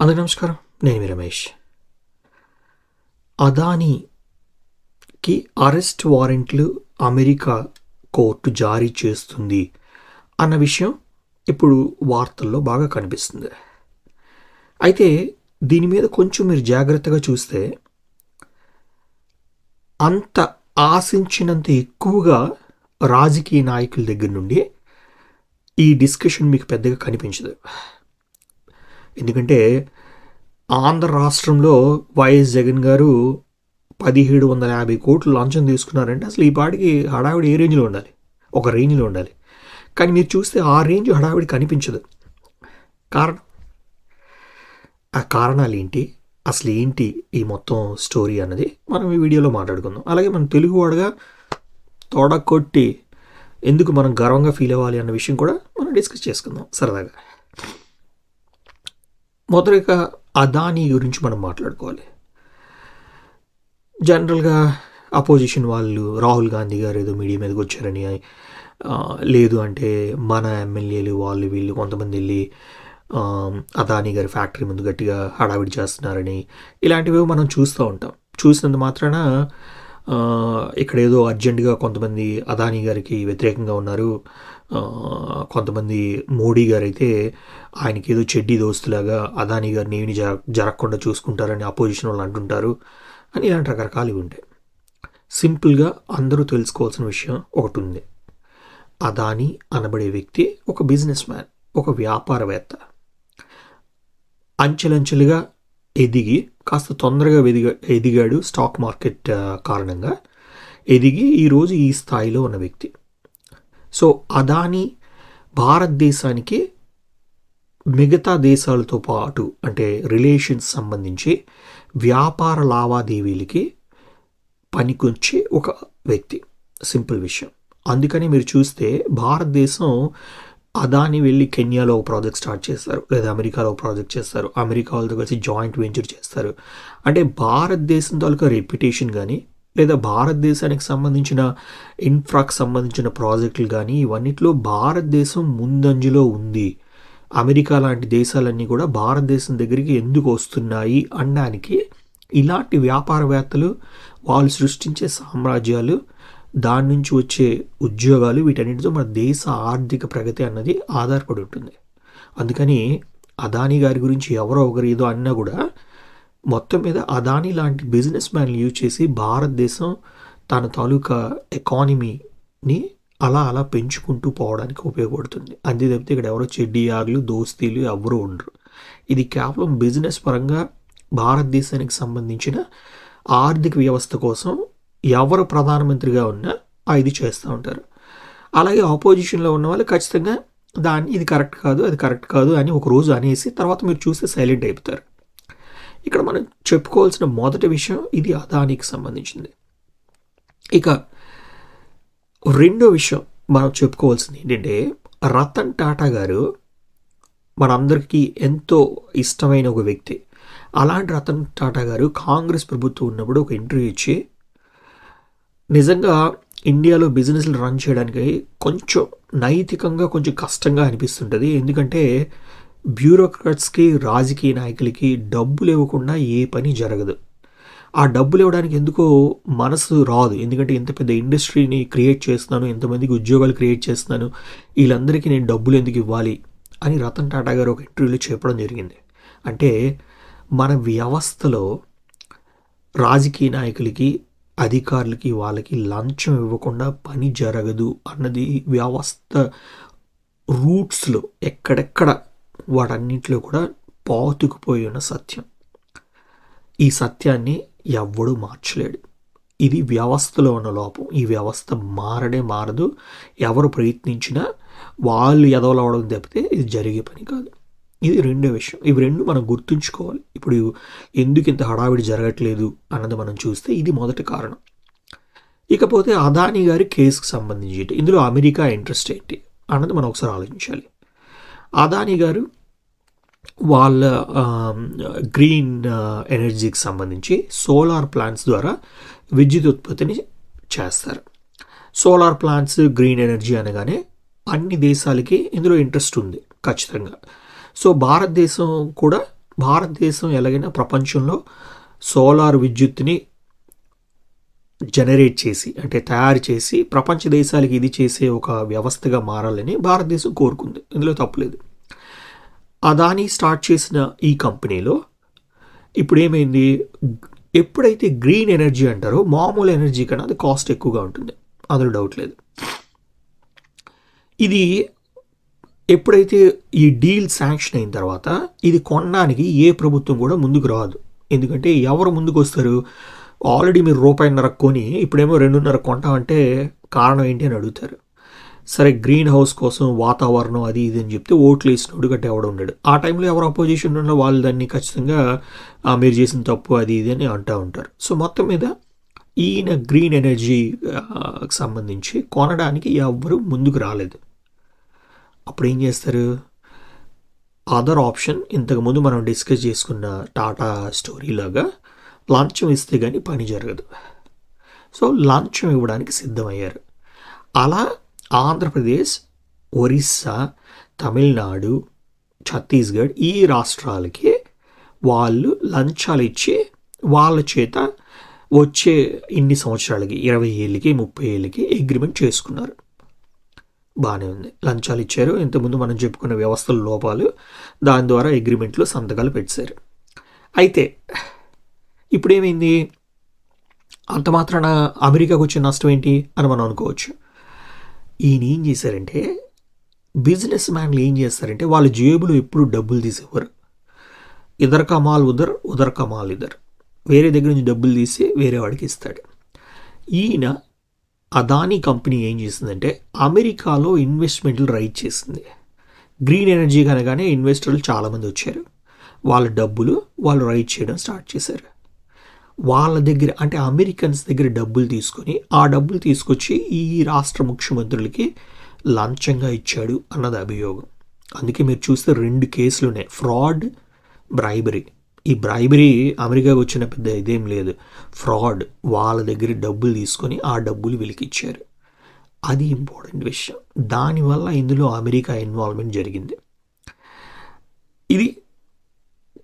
అందరికీ నమస్కారం. నేను మీ రమేష్. అదానీకి అరెస్ట్ వారెంట్లు అమెరికా కోర్టు జారీ చేస్తుంది అన్న విషయం ఇప్పుడు వార్తల్లో బాగా కనిపిస్తుంది. అయితే దీని మీద కొంచెం మీరు జాగ్రత్తగా చూస్తే అంత ఆశించినంత ఎక్కువగా రాజకీయ నాయకుల దగ్గర నుండి ఈ డిస్కషన్ మీకు పెద్దగా కనిపించదు. ఎందుకంటే ఆంధ్ర రాష్ట్రంలో వైఎస్ జగన్ గారు పదిహేడు వందల యాభై కోట్లు లాంఛం తీసుకున్నారంటే అసలు ఈ పాటికి హడావిడి ఏ రేంజ్లో ఉండాలి? ఒక రేంజ్లో ఉండాలి. కానీ మీరు చూస్తే ఆ రేంజ్ హడావిడి కనిపించదు. కారణం? ఆ కారణాలు ఏంటి అసలు ఏంటి ఈ మొత్తం స్టోరీ అన్నది మనం ఈ వీడియోలో మాట్లాడుకుందాం. అలాగే మనం తెలుగువాడుగా తోడ కొట్టి ఎందుకు మనం గర్వంగా ఫీల్ అవ్వాలి అన్న విషయం కూడా మనం డిస్కస్ చేసుకుందాం సరదాగా. మొదటిగా అదానీ గురించి మనం మాట్లాడుకోవాలి. జనరల్గా అపోజిషన్ వాళ్ళు రాహుల్ గాంధీ గారు ఏదో మీడియా మీదకి వచ్చారని లేదు అంటే మన ఎమ్మెల్యేలు వాళ్ళు వీళ్ళు కొంతమంది వెళ్ళి అదానీ గారి ఫ్యాక్టరీ ముందు గట్టిగా హడావిడి చేస్తున్నారని ఇలాంటివి మనం చూస్తూ ఉంటాం. చూసినంత మాత్రాన ఇక్కడ ఏదో అర్జెంటుగా కొంతమంది అదానీ గారికి వ్యతిరేకంగా ఉన్నారు. కొంతమంది మోడీ గారు అయితే ఆయనకి ఏదో చెడ్డీ దోస్తులాగా అదానీ గారిని ఏమి జర జరగకుండా చూసుకుంటారని అపోజిషన్ వాళ్ళు అంటుంటారు అని ఇలాంటి రకరకాలు ఉంటాయి. సింపుల్గా అందరూ తెలుసుకోవాల్సిన విషయం ఒకటి ఉంది. అదానీ అనబడే వ్యక్తి ఒక బిజినెస్ మ్యాన్ ఒక వ్యాపారవేత్త. అంచెలంచెలుగా ఎదిగి కాస్త తొందరగా ఎదిగా ఎదిగాడు స్టాక్ మార్కెట్ కారణంగా. ఎదిగి ఈరోజు ఈ స్థాయిలో ఉన్న వ్యక్తి. సో అదాని భారతదేశానికి మిగతా దేశాలతో పాటు అంటే రిలేషన్స్ సంబంధించి వ్యాపార లావాదేవీలకి పనికొచ్చే ఒక వ్యక్తి. సింపుల్ విషయం. అందుకని మీరు చూస్తే భారతదేశం అదాని వెళ్ళి కెన్యాలో ఒక ప్రాజెక్ట్ స్టార్ట్ చేస్తారు. లేదా అమెరికాలో ఒక ప్రాజెక్ట్ చేస్తారు. అమెరికా వాళ్ళతో కలిసి జాయింట్ వెంచర్ చేస్తారు. అంటే భారతదేశం తాలూకా రెప్యుటేషన్ కానీ లేదా భారతదేశానికి సంబంధించిన ఇన్ఫ్రాకు సంబంధించిన ప్రాజెక్టులు కానీ ఇవన్నిట్లో భారతదేశం ముందంజలో ఉంది. అమెరికా లాంటి దేశాలన్నీ కూడా భారతదేశం దగ్గరికి ఎందుకు వస్తున్నాయి అనడానికి ఇలాంటి వ్యాపారవేత్తలు వాళ్ళు సృష్టించే సామ్రాజ్యాలు దాని నుంచి వచ్చే ఉద్యోగాలు వీటన్నిటితో మన దేశ ఆర్థిక ప్రగతి అన్నది ఆధారపడి ఉంటుంది. అందుకని అదానీ గారి గురించి ఎవరో ఒకరు ఏదో అన్నా కూడా మొత్తం మీద అదానీ లాంటి బిజినెస్ మ్యాన్లు యూజ్ చేసి భారతదేశం తన తాలూకా ఎకానమీని అలా అలా పెంచుకుంటూ పోవడానికి ఉపయోగపడుతుంది. అంతే తప్పితే ఇక్కడ ఎవరో చెడ్డీఆర్లు దోస్తీలు ఎవరు ఉండరు. ఇది కేవలం బిజినెస్ పరంగా భారతదేశానికి సంబంధించిన ఆర్థిక వ్యవస్థ కోసం ఎవరు ప్రధానమంత్రిగా ఉన్నా ఇది చేస్తూ ఉంటారు. అలాగే ఆపోజిషన్లో ఉన్న వాళ్ళు ఖచ్చితంగా దాన్ని ఇది కరెక్ట్ కాదు అది కరెక్ట్ కాదు అని ఒక రోజు అనేసి తర్వాత మీరు చూస్తే సైలెంట్ అయిపోతారు. ఇక్కడ మనం చెప్పుకోవాల్సిన మొదటి విషయం ఇది అదానికి సంబంధించింది. ఇక రెండో విషయం మనం చెప్పుకోవాల్సింది ఏంటంటే రతన్ టాటా గారు మనందరికీ ఎంతో ఇష్టమైన ఒక వ్యక్తి. అలాంటి రతన్ టాటా గారు కాంగ్రెస్ ప్రభుత్వం ఉన్నప్పుడు ఒక ఇంటర్వ్యూ ఇచ్చి నిజంగా ఇండియాలో బిజినెస్లు రన్ చేయడానికి కొంచెం నైతికంగా కొంచెం కష్టంగా అనిపిస్తుంటుంది. ఎందుకంటే బ్యూరోక్రాట్స్కి రాజకీయ నాయకులకి డబ్బులు ఇవ్వకుండా ఏ పని జరగదు. ఆ డబ్బులు ఇవ్వడానికి ఎందుకో మనసు రాదు. ఎందుకంటే ఇంత పెద్ద ఇండస్ట్రీని క్రియేట్ చేస్తున్నాను ఎంతమందికి ఉద్యోగాలు క్రియేట్ చేస్తున్నాను వీళ్ళందరికీ నేను డబ్బులు ఎందుకు ఇవ్వాలి అని రతన్ టాటా గారు ఒక ఇంటర్వ్యూలో చెప్పడం జరిగింది. అంటే మన వ్యవస్థలో రాజకీయ నాయకులకి అధికారులకి వాళ్ళకి లంచం ఇవ్వకుండా పని జరగదు అన్నది వ్యవస్థ రూట్స్లో ఎక్కడెక్కడ వాటన్నింటిలో కూడా పాతుకుపోయి ఉన్న సత్యం. ఈ సత్యాన్ని ఎవ్వడూ మార్చలేడు. ఇది వ్యవస్థలో ఉన్న లోపం. ఈ వ్యవస్థ మారడే మారదు. ఎవరు ప్రయత్నించినా వాళ్ళు ఎదవలవడం తప్పితే ఇది జరిగే పని కాదు. ఇది రెండో విషయం. ఇవి రెండు మనం గుర్తుంచుకోవాలి. ఇప్పుడు ఎందుకు ఇంత హడావిడి జరగట్లేదు అన్నది మనం చూస్తే ఇది మొదటి కారణం. ఇకపోతే అదానీ గారి కేసుకు సంబంధించి ఇందులో అమెరికా ఇంట్రెస్ట్ ఏంటి అన్నది మనం ఒకసారి ఆలోచించాలి. అదానీ గారు వాళ్ళ గ్రీన్ ఎనర్జీకి సంబంధించి సోలార్ ప్లాంట్స్ ద్వారా విద్యుత్ ఉత్పత్తిని చేస్తారు. సోలార్ ప్లాంట్స్ గ్రీన్ ఎనర్జీ అనగానే అన్ని దేశాలకి ఇందులో ఇంట్రెస్ట్ ఉంది ఖచ్చితంగా. సో భారతదేశం కూడా భారతదేశం ఎలాగైనా ప్రపంచంలో సోలార్ విద్యుత్ని జనరేట్ చేసి అంటే తయారు చేసి ప్రపంచ దేశాలకి ఇది చేసే ఒక వ్యవస్థగా మారాలని భారతదేశం కోరుకుంది. ఇందులో తప్పులేదు అదాని స్టార్ట్ చేసిన ఈ కంపెనీలో ఇప్పుడు ఏమైంది? ఎప్పుడైతే గ్రీన్ ఎనర్జీ అంటారో మామూలు ఎనర్జీ కన్నా అది కాస్ట్ ఎక్కువగా ఉంటుంది. అందులో డౌట్ లేదు. ఇది ఎప్పుడైతే ఈ డీల్ శాంక్షన్ అయిన తర్వాత ఇది కొనడానికి ఏ ప్రభుత్వం కూడా ముందుకు రాదు. ఎందుకంటే ఎవరు ముందుకు వస్తారు ఆల్రెడీ మీరు రూపాయిన్నర కొని ఇప్పుడేమో రెండున్నర కొంటామంటే కారణం ఏంటి అని అడుగుతారు. సరే గ్రీన్ హౌస్ కోసం వాతావరణం అది ఇది అని చెప్తే ఓట్లు వేసినోడు గట్టి ఎవడు ఉండడు. ఆ టైంలో ఎవరు అపోజిషన్ ఉన్న వాళ్ళు దాన్ని ఖచ్చితంగా మీరు చేసిన తప్పు అది ఇది అని అంటూ ఉంటారు. సో మొత్తం మీద ఈయన గ్రీన్ ఎనర్జీ సంబంధించి కొనడానికి ఎవ్వరు ముందుకు రాలేదు. అప్పుడు ఏం చేస్తారు? అదర్ ఆప్షన్ ఇంతకుముందు మనం డిస్కస్ చేసుకున్న టాటా స్టోరీలాగా లంచం ఇస్తే కానీ పని జరగదు. సో లంచం ఇవ్వడానికి సిద్ధమయ్యారు. అలా ఆంధ్రప్రదేశ్ ఒరిస్సా తమిళనాడు ఛత్తీస్గఢ్ ఈ రాష్ట్రాలకి వాళ్ళు లంచాలు ఇచ్చి వాళ్ళ చేత వచ్చే ఇన్ని సంవత్సరాలకి ఇరవై ఏళ్ళకి ముప్పై ఏళ్ళకి అగ్రిమెంట్ చేసుకున్నారు. బాగానే ఉంది. లంచాలు ఇచ్చారు. ఇంతకుముందు మనం చెప్పుకున్న వ్యవస్థల లోపాలు. దాని ద్వారా అగ్రిమెంట్లో సంతకాలు పెట్టారు. అయితే ఇప్పుడు ఏమైంది అంత మాత్రాన అమెరికాకు వచ్చిన నష్టం ఏంటి అని మనం అనుకోవచ్చు. ఈయన ఏం చేశారంటే బిజినెస్ మ్యాన్లు ఏం చేస్తారంటే వాళ్ళ జేబులో ఎప్పుడు డబ్బులు తీసేవారు. ఇదర్ కమాల్ ఉదర్ ఉదర్ కమాల్ ఇదర్. వేరే దగ్గర నుంచి డబ్బులు తీసి వేరే వాడికి ఇస్తాడు. ఈయన అదానీ కంపెనీ ఏం చేసిందంటే అమెరికాలో ఇన్వెస్ట్మెంట్లు రైట్ చేసింది. గ్రీన్ ఎనర్జీ కనగానే ఇన్వెస్టర్లు చాలామంది వచ్చారు. వాళ్ళ డబ్బులు వాళ్ళు రైట్ చేయడం స్టార్ట్ చేశారు. వాళ్ళ దగ్గర అంటే అమెరికన్స్ దగ్గర డబ్బులు తీసుకొని ఆ డబ్బులు తీసుకొచ్చి ఈ రాష్ట్ర ముఖ్యమంత్రులకి లంచంగా ఇచ్చాడు అన్నది అభియోగం. అందుకే మీరు చూస్తే రెండు కేసులు ఉన్నాయి ఫ్రాడ్ బ్రైబరీ. ఈ బ్రైబరీ అమెరికాకు వచ్చిన పెద్ద ఇదేం లేదు. ఫ్రాడ్ వాళ్ళ దగ్గర డబ్బులు తీసుకొని ఆ డబ్బులు వెలికిచ్చారు అది ఇంపార్టెంట్ విషయం. దానివల్ల ఇందులో అమెరికా ఇన్వాల్వ్మెంట్ జరిగింది. ఇది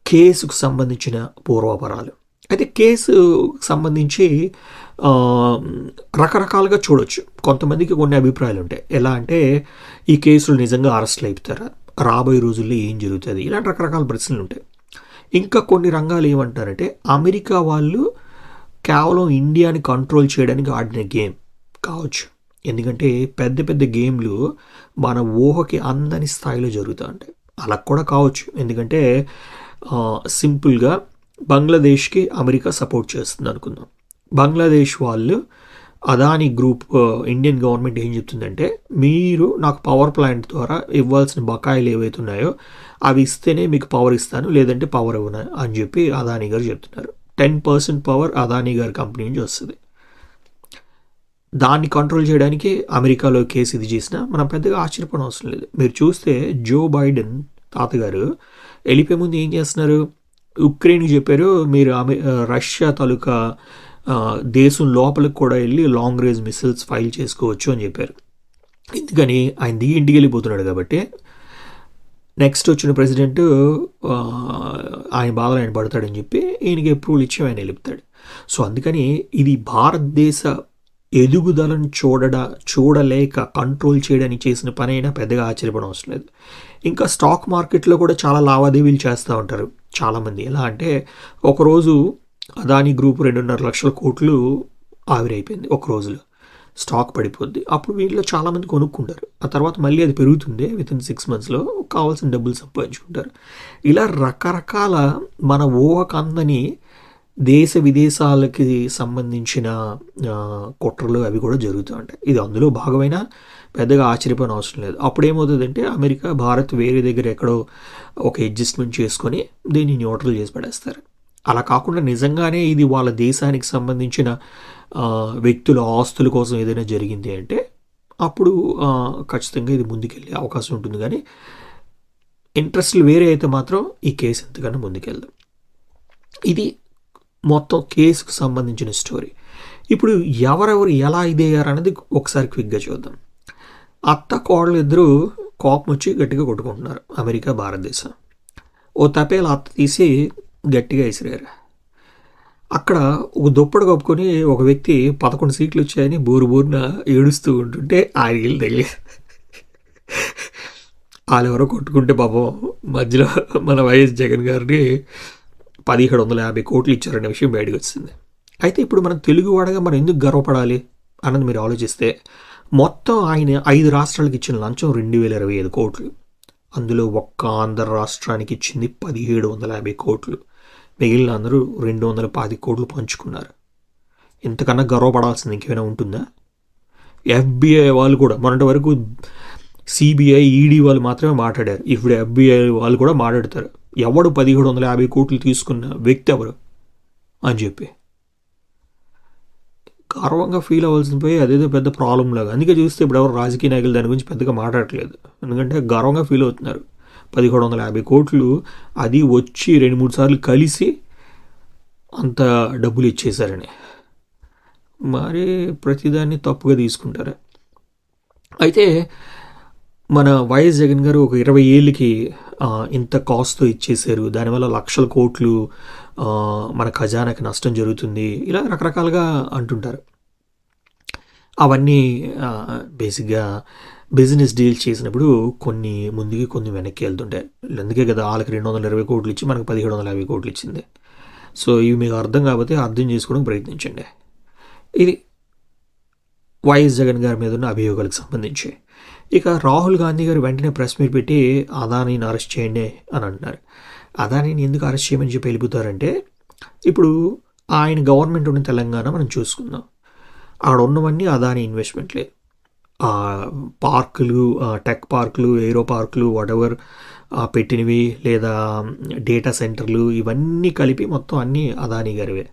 కేసుకు సంబంధించిన పూర్వాపరాలు. అయితే కేసు సంబంధించి రకరకాలుగా చూడొచ్చు. కొంతమందికి కొన్ని అభిప్రాయాలు ఉంటాయి. ఎలా అంటే ఈ కేసులు నిజంగా అరెస్ట్లు అయిపోతారా? రాబోయే రోజుల్లో ఏం జరుగుతుంది? ఇలాంటి రకరకాల ప్రశ్నలు ఉంటాయి. ఇంకా కొన్ని రంగాలు ఏమంటారంటే అమెరికా వాళ్ళు కేవలం ఇండియాని కంట్రోల్ చేయడానికి ఆడిన గేమ్ కావచ్చు. ఎందుకంటే పెద్ద పెద్ద గేమ్లు మన ఊహకి అందని స్థాయిలో జరుగుతూ ఉంటాయి అలా కూడా కావచ్చు. ఎందుకంటే సింపుల్గా బంగ్లాదేశ్కి అమెరికా సపోర్ట్ చేస్తుంది అనుకుందాం. బంగ్లాదేశ్ వాళ్ళు అదాని గ్రూప్ ఇండియన్ గవర్నమెంట్ ఏం చెప్తుందంటే మీరు నాకు పవర్ ప్లాంట్ ద్వారా ఇవ్వాల్సిన బకాయిలు ఏవైతే ఉన్నాయో అవి ఇస్తేనే మీకు పవర్ ఇస్తాను లేదంటే పవర్ ఇవ్వను అని చెప్పి అదాని గారు చెప్తున్నారు. టెన్ పర్సెంట్ పవర్ అదానీ గారి కంపెనీ నుంచి వస్తుంది. దాన్ని కంట్రోల్ చేయడానికి అమెరికాలో కేసు ఇది చేసినా మనం పెద్దగా ఆశ్చర్యపడం అవసరం లేదు. మీరు చూస్తే జో బైడెన్ తాతగారు వెళ్ళిపోయే ముందు ఏం చేస్తున్నారు? ఉక్రెయిన్ చెప్పారు మీరు అమె రష్యా తాలూకా దేశం లోపలికి కూడా వెళ్ళి లాంగ్ రేంజ్ మిసైల్స్ ఫైల్ చేసుకోవచ్చు అని చెప్పారు. ఎందుకని? ఆయన దిగి ఇంటికి వెళ్ళిపోతున్నాడు కాబట్టి నెక్స్ట్ వచ్చిన ప్రెసిడెంట్ ఆయన బాధలు ఆయన పడతాడని చెప్పి ఈయనకి అప్రూవల్ ఇచ్చి ఆయన నిలుపుతాడు. సో అందుకని ఇది భారతదేశ ఎదుగుదలను చూడడ చూడలేక కంట్రోల్ చేయడానికి చేసిన పని అయినా పెద్దగా ఆశ్చర్యపడం అవసరం లేదు ఇంకా స్టాక్ మార్కెట్లో కూడా చాలా లావాదేవీలు చేస్తూ ఉంటారు చాలామంది. ఎలా అంటే ఒకరోజు అదాని గ్రూప్ రెండున్నర లక్షల కోట్లు ఆవిరైపోయింది ఒక రోజులో. స్టాక్ పడిపోద్ది. అప్పుడు వీటిలో చాలామంది కొనుక్కుంటారు. ఆ తర్వాత మళ్ళీ అది పెరుగుతుంది విత్ ఇన్ సిక్స్ మంత్స్లో కావాల్సిన డబ్బులు సంపాదించుకుంటారు. ఇలా రకరకాల మన ఊహకందని దేశ విదేశాలకి సంబంధించిన కుట్రలు అవి కూడా జరుగుతూ ఉంటాయి. ఇది అందులో భాగమైన పెద్దగా ఆశ్చర్యపోయిన అవసరం లేదు. అప్పుడు ఏమవుతుందంటే అమెరికా భారత్ వేరే దగ్గర ఎక్కడో ఒక అడ్జస్ట్మెంట్ చేసుకొని దీన్ని న్యూట్రల్ చేసి పడేస్తారు. అలా కాకుండా నిజంగానే ఇది వాళ్ళ దేశానికి సంబంధించిన వ్యక్తుల ఆస్తుల కోసం ఏదైనా జరిగింది అంటే అప్పుడు ఖచ్చితంగా ఇది ముందుకెళ్ళే అవకాశం ఉంటుంది. కానీ ఇంట్రెస్ట్లు వేరే అయితే మాత్రం ఈ కేసు ఎంతకన్నా ముందుకెళ్దాం. ఇది మొత్తం కేసుకు సంబంధించిన స్టోరీ. ఇప్పుడు ఎవరెవరు ఎలా ఇదయ్యారు అనేది ఒకసారి క్విక్గా చూద్దాం. అత్త కోడలు ఇద్దరు కోపం వచ్చి గట్టిగా కొట్టుకుంటున్నారు అమెరికా భారతదేశం. ఓ తపేల అత్త తీసి గట్టిగా విసిరారు. అక్కడ ఒక దుప్పటి కప్పుకొని ఒక వ్యక్తి పదకొండు సీట్లు వచ్చాయని బోరు బోరున ఏడుస్తూ ఉంటుంటే ఆయన ఇల్లు వాళ్ళెవరో వాళ్ళు ఎవరో కొట్టుకుంటే పాపం మధ్యలో మన వైఎస్ జగన్ గారిని పదిహేడు వందల యాభై కోట్లు ఇచ్చారనే విషయం బయటకు వచ్చింది. అయితే ఇప్పుడు మనం తెలుగువాడగా మనం ఎందుకు గర్వపడాలి అన్నది మీరు ఆలోచిస్తే మొత్తం ఆయన ఐదు రాష్ట్రాలకు ఇచ్చిన లంచం రెండు వేల ఇరవై ఐదు కోట్లు. అందులో ఒక్క ఆంధ్ర రాష్ట్రానికి ఇచ్చింది పదిహేడు వందల యాభై కోట్లు. మిగిలిన అందరూ రెండు వందల పాతి కోట్లు పంచుకున్నారు. ఇంతకన్నా గర్వపడాల్సింది ఇంకేమైనా ఉంటుందా? ఎఫ్బిఐ వాళ్ళు కూడా మొన్నటి వరకు సిబిఐ ఈడీ వాళ్ళు మాత్రమే మాట్లాడారు. ఇప్పుడు ఎఫ్బిఐ వాళ్ళు కూడా మాట్లాడతారు. ఎవడు పదిహేడు వందల యాభై కోట్లు తీసుకున్న వ్యక్తి ఎవరు? అని చెప్పి. గర్వంగా ఫీల్ అవ్వాల్సిన పోయి అదేదో పెద్ద ప్రాబ్లం లాగా అందుకే చూస్తే ఇప్పుడు ఎవరు రాజకీయ నాయకులు దాని గురించి పెద్దగా మాట్లాడట్లేదు. ఎందుకంటే గర్వంగా ఫీల్ అవుతున్నారు. పదిహేడు వందల యాభై కోట్లు అది వచ్చి రెండు మూడు సార్లు కలిసి అంత డబ్బులు ఇచ్చేశారని. మరి ప్రతిదాన్ని తప్పుగా తీసుకుంటారు. అయితే మన వైఎస్ జగన్ గారు ఒక ఇరవై ఏళ్ళకి ఇంత కాస్ట్తో ఇచ్చేసారు దానివల్ల లక్షల కోట్లు మన ఖజానాకి నష్టం జరుగుతుంది. ఇలా రకరకాలుగా అంటుంటారు. అవన్నీ బేసిక్గా బిజినెస్ డీల్ చేసినప్పుడు కొన్ని ముందుకి కొన్ని వెనక్కి వెళ్తుంటాయి అందుకే కదా వాళ్ళకి రెండు వందల ఇరవై కోట్లు ఇచ్చి మనకు పదిహేడు వందల యాభై కోట్లు ఇచ్చింది. సో ఇవి మీకు అర్థం కాకపోతే అర్థం చేసుకోవడానికి ప్రయత్నించండి. ఇది వైఎస్ జగన్ గారి మీద ఉన్న అభియోగాలకు సంబంధించి. ఇక రాహుల్ గాంధీ గారు వెంటనే ప్రెస్ మీట్ పెట్టి అదానీని అరెస్ట్ చేయండి అని అంటున్నారు. అదానీని ఎందుకు అరెస్ట్ చేయమని చెప్పి వెళ్ళిపోతారంటే ఇప్పుడు ఆయన గవర్నమెంట్ ఉన్న తెలంగాణ మనం చూసుకుందాం. అక్కడ ఉన్నవన్నీ అదానీ ఇన్వెస్ట్మెంట్లే. పార్కులు టెక్ పార్కులు ఏరో పార్కులు వాటెవర్ పెట్టినవి లేదా డేటా సెంటర్లు ఇవన్నీ కలిపి మొత్తం అన్నీ అదానీ గారివే.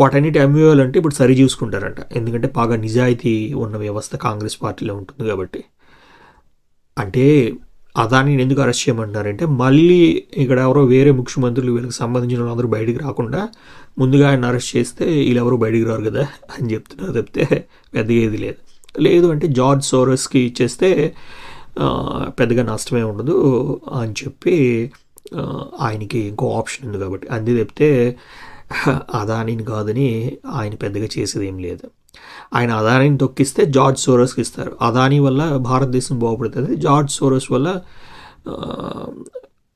వాటన్నిటి అమ్మేయాలంటే ఇప్పుడు సరి చూసుకుంటారంట. ఎందుకంటే బాగా నిజాయితీ ఉన్న వ్యవస్థ కాంగ్రెస్ పార్టీలో ఉంటుంది కాబట్టి. అంటే అదానిని ఎందుకు అరెస్ట్ చేయమంటున్నారంటే మళ్ళీ ఇక్కడ ఎవరో వేరే ముఖ్యమంత్రులు వీళ్ళకి సంబంధించిన వాళ్ళందరూ బయటికి రాకుండా ముందుగా ఆయన అరెస్ట్ చేస్తే వీళ్ళెవరూ బయటికి రారు కదా అని చెప్తున్నారు తప్పితే పెద్దగా ఏది లేదు. లేదు అంటే జార్జ్ సోరస్కి ఇచ్చేస్తే పెద్దగా నష్టమే ఉండదు అని చెప్పి ఆయనకి ఇంకో ఆప్షన్ ఉంది కాబట్టి. అంది చెప్తే అదానిని కాదని ఆయన పెద్దగా చేసేది ఏం లేదు. ఆయన అదానిని తొక్కిస్తే జార్జ్ సోరస్కి ఇస్తారు. అదాని వల్ల భారతదేశం బాగుపడుతుంది. జార్జ్ సోరస్ వల్ల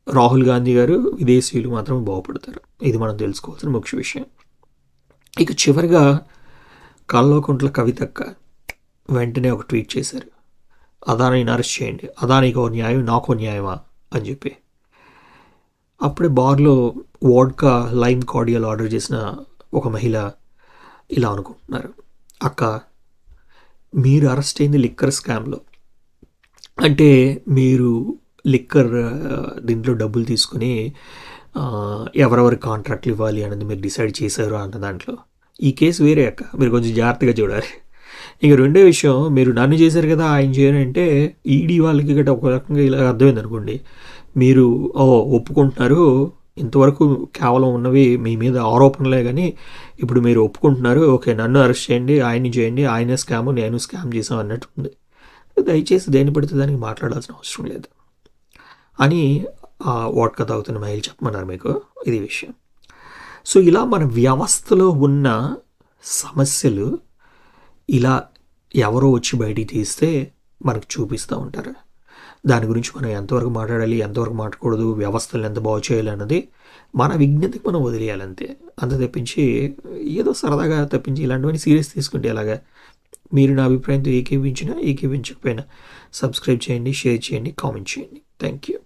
రాహుల్ గాంధీ గారు విదేశీయులు మాత్రం బాగుపడతారు. ఇది మనం తెలుసుకోవాల్సిన ముఖ్య విషయం. ఇక చివరిగా కల్లోకుంట్ల కవితక్క వెంటనే ఒక ట్వీట్ చేశారు. అదానీని అరెస్ట్ చేయండి. అదానికి ఓ న్యాయం నాకు న్యాయమా? అని చెప్పి. అప్పుడే బార్లో వోడ్కా లైమ్ కార్డియల్ ఆర్డర్ చేసిన ఒక మహిళ ఇలా అనుకుంటున్నారు. అక్క మీరు అరెస్ట్ అయింది లిక్కర్ స్కామ్లో. అంటే మీరు లిక్కర్ దీంట్లో డబ్బులు తీసుకుని ఎవరెవరి కాంట్రాక్ట్లు ఇవ్వాలి అనేది మీరు డిసైడ్ చేశారు అన్న దాంట్లో. ఈ కేసు వేరే అక్క. మీరు కొంచెం జాగ్రత్తగా చూడాలి. ఇక రెండో విషయం మీరు నన్ను చేశారు కదా ఆయన చేయాలంటే ఈడీ వాళ్ళకి గట్రా ఒక రకంగా ఇలా అర్థమైంది అనుకోండి. మీరు ఓ ఒప్పుకుంటున్నారు ఇంతవరకు కేవలం ఉన్నవి మీ మీద ఆరోపణలే కానీ ఇప్పుడు మీరు ఒప్పుకుంటున్నారు ఓకే నన్ను అరెస్ట్ చేయండి ఆయన్ని చేయండి ఆయన స్కామ్ నేను స్కామ్ చేసాం అన్నట్టు ఉంది. దయచేసి దేని పడితే దానికి మాట్లాడాల్సిన అవసరం లేదు. అని వాట్క తాగుతున్న మహిళ చెప్పమన్నారు మీకు ఇది విషయం. సో ఇలా మన వ్యవస్థలో ఉన్న సమస్యలు ఇలా ఎవరో వచ్చి బయటికి తీస్తే మనకు చూపిస్తూ ఉంటారు. దాని గురించి మనం ఎంతవరకు మాట్లాడాలి ఎంతవరకు మాట్లాడకూడదు వ్యవస్థలు ఎంత బాగు చేయాలి అన్నది మన విజ్ఞతకి మనం వదిలేయాలి అంతే అంత తప్పించి ఏదో సరదాగా తప్పించి ఇలాంటివన్నీ సీరియస్ తీసుకుంటే ఎలాగా? మీరు నా అభిప్రాయంతో ఏకీవించినా ఏకీవించకపోయినా సబ్స్క్రైబ్ చేయండి షేర్ చేయండి కామెంట్ చేయండి. Thank you